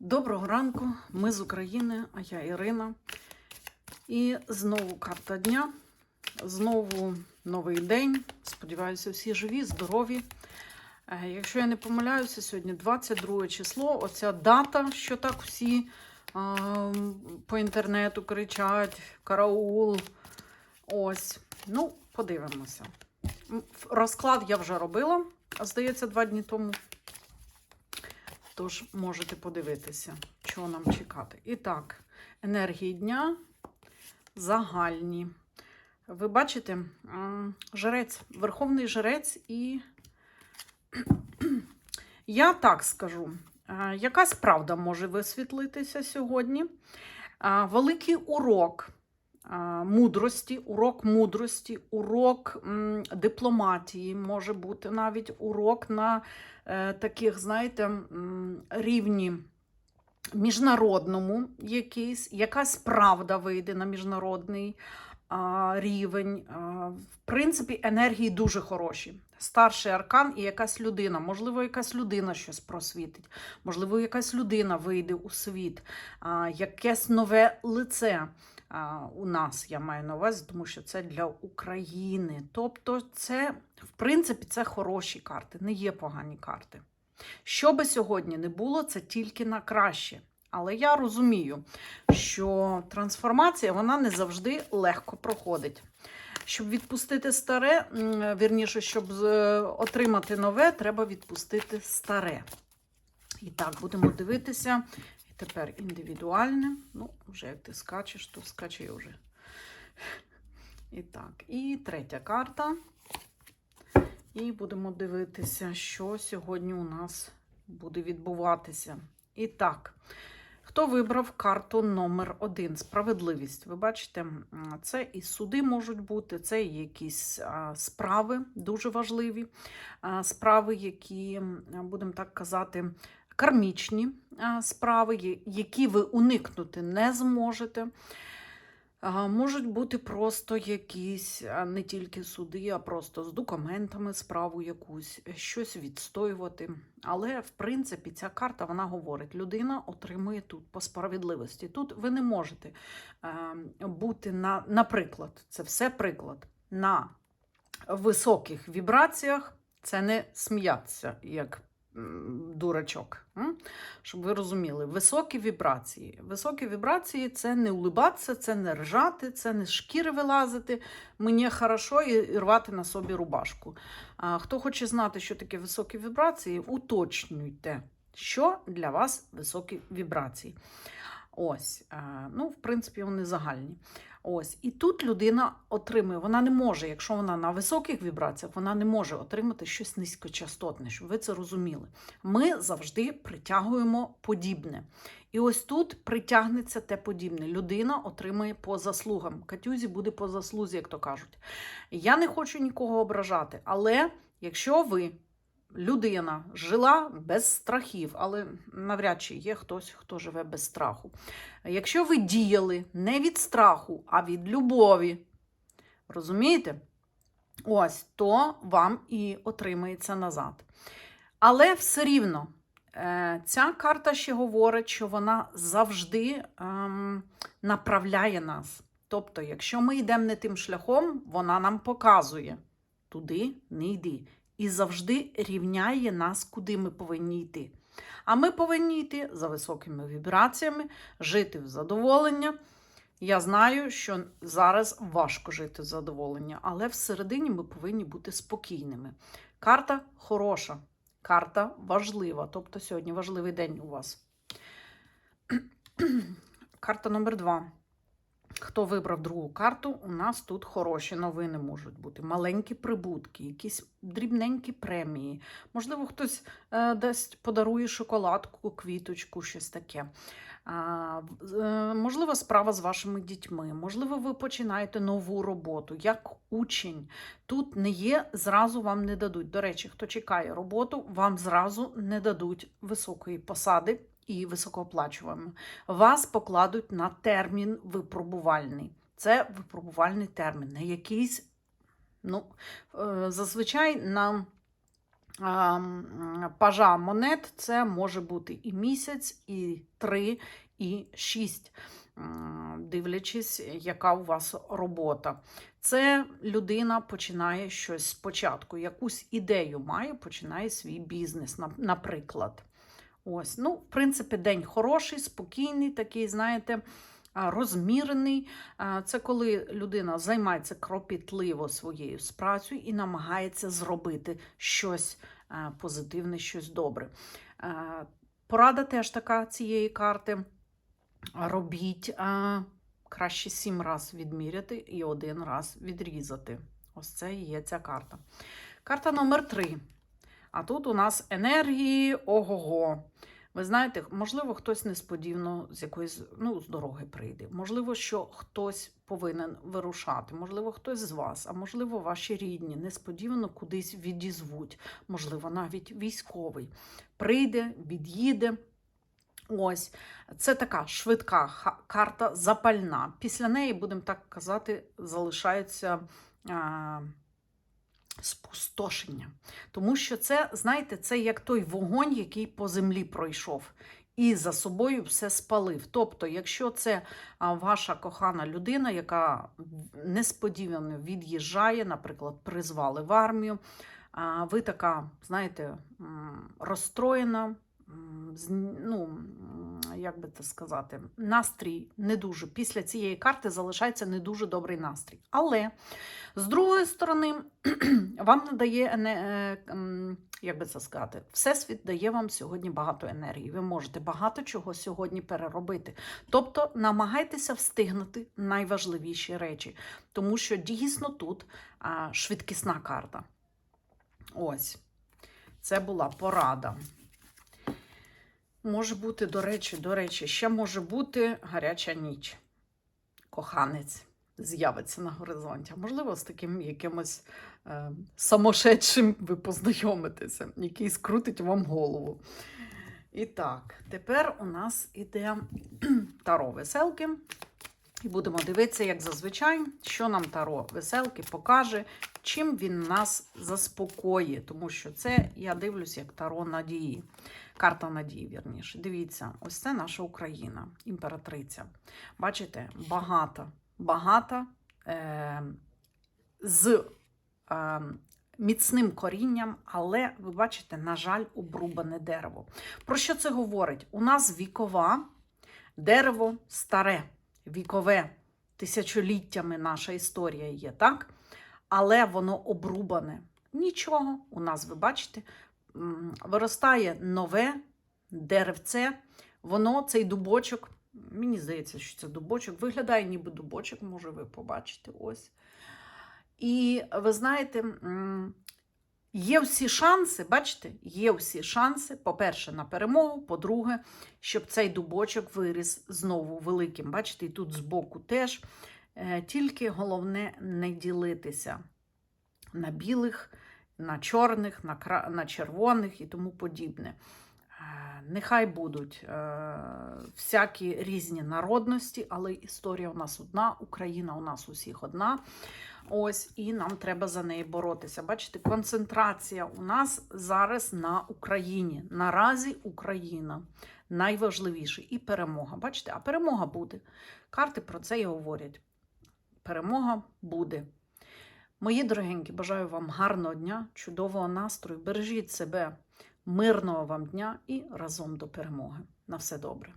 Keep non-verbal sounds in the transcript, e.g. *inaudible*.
Доброго ранку, ми з України, а я Ірина. І знову карта дня, знову новий день. Сподіваюся, всі живі, здорові. Е, Якщо я не помиляюся, сьогодні 22 число. Оця дата, що так всі а, по інтернету кричать: караул. Ось. Ну, подивимося. Розклад я вже робила, здається, два дні тому. Тож можете подивитися, що нам чекати. І так, енергії дня загальні. Ви бачите, жрець, верховний жрець, і *clears throat* я так скажу, якась правда може висвітлитися сьогодні. Великий урок мудрості, урок мудрості, урок дипломатії, може бути навіть урок на е, таких, знаєте, рівні міжнародному якийсь, якась правда вийде на міжнародний рівень. В принципі, енергії дуже хороші. Старший аркан і якась людина. Можливо, якась людина щось просвітить, можливо, якась людина вийде у світ, якесь нове лице. У нас я маю на увазі, тому що це для України. Тобто, це, в принципі, це хороші карти, не є погані карти. Що би сьогодні не було, це тільки на краще. Але я розумію, що трансформація вона не завжди легко проходить. Щоб відпустити старе, вірніше, щоб отримати нове, треба відпустити старе. І так, будемо дивитися. Тепер індивідуальне. Ну, вже як ти скачеш, то скачи вже. І так, і третя карта. І будемо дивитися, що сьогодні у нас буде відбуватися. І так, хто вибрав карту номер один? Справедливість. Ви бачите, це і суди можуть бути, це і якісь справи дуже важливі, справи, які, будемо так казати, кармічні справи, які ви уникнути не зможете. Можуть бути просто якісь не тільки суди, а просто з документами справу якусь, щось відстоювати. Але в принципі ця карта вона говорить: людина отримує тут по справедливості. Тут ви не можете бути на, наприклад, це все приклад на високих вібраціях. Це не сміятися як дурачок. Щоб ви розуміли, високі вібрації. Високі вібрації це не улибатися, це не ржати, це не шкіри вилазити. Мені хорошо і рвати на собі рубашку. А, хто хоче знати, що таке високі вібрації, уточнюйте, що для вас високі вібрації. Ось, ну, в принципі, вони загальні. Ось, і тут людина отримує, вона не може, якщо вона на високих вібраціях, вона не може отримати щось низькочастотне, щоб ви це розуміли. Ми завжди притягуємо подібне. І ось тут притягнеться те подібне. Людина отримує по заслугам. Катюзі буде по заслузі, як то кажуть. Я не хочу нікого ображати, але якщо ви. Людина жила без страхів, але навряд чи є хтось, хто живе без страху. Якщо ви діяли не від страху, а від любові, розумієте? Ось, то вам і отримається назад. Але все рівно, е, ця карта ще говорить, що вона завжди ем, направляє нас. Тобто, якщо ми йдемо не тим шляхом, вона нам показує туди не йди. І завжди рівняє нас, куди ми повинні йти. А ми повинні йти за високими вібраціями, жити в задоволення. Я знаю, що зараз важко жити в задоволення, але всередині ми повинні бути спокійними. Карта хороша, карта важлива. Тобто сьогодні важливий день у вас. *clears throat* Карта номер два. Хто вибрав другу карту, у нас тут хороші новини можуть бути. Маленькі прибутки, якісь дрібненькі премії. Можливо, хтось е, дасть подарує шоколадку, квіточку, щось таке. Е, можливо, справа з вашими дітьми. Можливо, ви починаєте нову роботу як учень. Тут не є, зразу вам не дадуть. До речі, хто чекає роботу, вам зразу не дадуть високої посади і високооплачуваємо. Вас покладуть на термін випробувальний. Це випробувальний термін, не якийсь, ну, е, зазвичай на пажа монет це може бути і місяць, і три, і шість, дивлячись, яка у вас робота. Це людина починає щось спочатку, якусь ідею має, починає свій бізнес, наприклад. Ось, ну, в принципі, день хороший, спокійний, такий, знаєте, розмірений. Це коли людина займається кропітливо своєю працею і намагається зробити щось позитивне, щось добре. Порада теж така цієї карти. Робіть краще сім разів відміряти і один раз відрізати. Ось це і є ця карта. Карта номер три. А тут у нас енергії ого-го. Ви знаєте, можливо, хтось несподівано з якоїсь ну, з дороги прийде. Можливо, що хтось повинен вирушати, можливо, хтось з вас, а можливо, ваші рідні несподівано кудись відізвуть, можливо, навіть військовий прийде, від'їде. Ось, це така швидка карта запальна. Після неї, будемо так казати, залишається спустошення. Тому що це, знаєте, це як той вогонь, який по землі пройшов. І за собою все спалив. Тобто, якщо це ваша кохана людина, яка несподівано від'їжджає, наприклад, призвали в армію, ви така, знаєте, розстроєна, ну, як би це сказати, настрій не дуже. Після цієї карти залишається не дуже добрий настрій. Але з другої сторони, *clears throat* вам надає ене- е, як би це сказати, Всесвіт дає вам сьогодні багато енергії. Ви можете багато чого сьогодні переробити. Тобто намагайтеся встигнути найважливіші речі, тому що дійсно тут швидкісна карта. Ось. Це була порада. Може бути, до речі, до речі, ще може бути гаряча ніч. Коханець з'явиться на горизонті. Можливо, з таким якимось е, самошедшим ви познайомитеся, який скрутить вам голову. І так, тепер у нас іде *clears throat* таро веселки. І будемо дивитися, як зазвичай, що нам таро веселки покаже, чим він нас заспокоїть. Тому що це я дивлюсь як таро надії. Карта надії, вірніше. Дивіться, ось це наша Україна, імператриця. Бачите, багата, багата е, з е, міцним корінням, але ви бачите, на жаль, обрубане дерево. Про що це говорить? У нас вікова, дерево старе, вікове, тисячоліттями наша історія є, так? Але воно обрубане. Нічого, у нас, ви бачите, виростає нове деревце, воно, цей дубочок, мені здається, що це дубочок, виглядає ніби дубочок, може ви побачите ось. І ви знаєте, є всі шанси, бачите, є всі шанси, по-перше, на перемогу, по-друге, щоб цей дубочок виріс знову великим. Бачите, і тут збоку теж. Е, Тільки головне не ділитися на білих, на чорних, на, кра- на червоних і тому подібне. Е, Нехай будуть е, всякі різні народності, але історія у нас одна, Україна у нас усіх одна. Ось, і нам треба за неї боротися. Бачите, концентрація у нас зараз на Україні. Наразі Україна найважливіше і перемога. Бачите, а перемога буде. Карти про це і говорять. Перемога буде. Мої дорогенькі, бажаю вам гарного дня, чудового настрою. Бережіть себе, мирного вам дня і разом до перемоги. На все добре.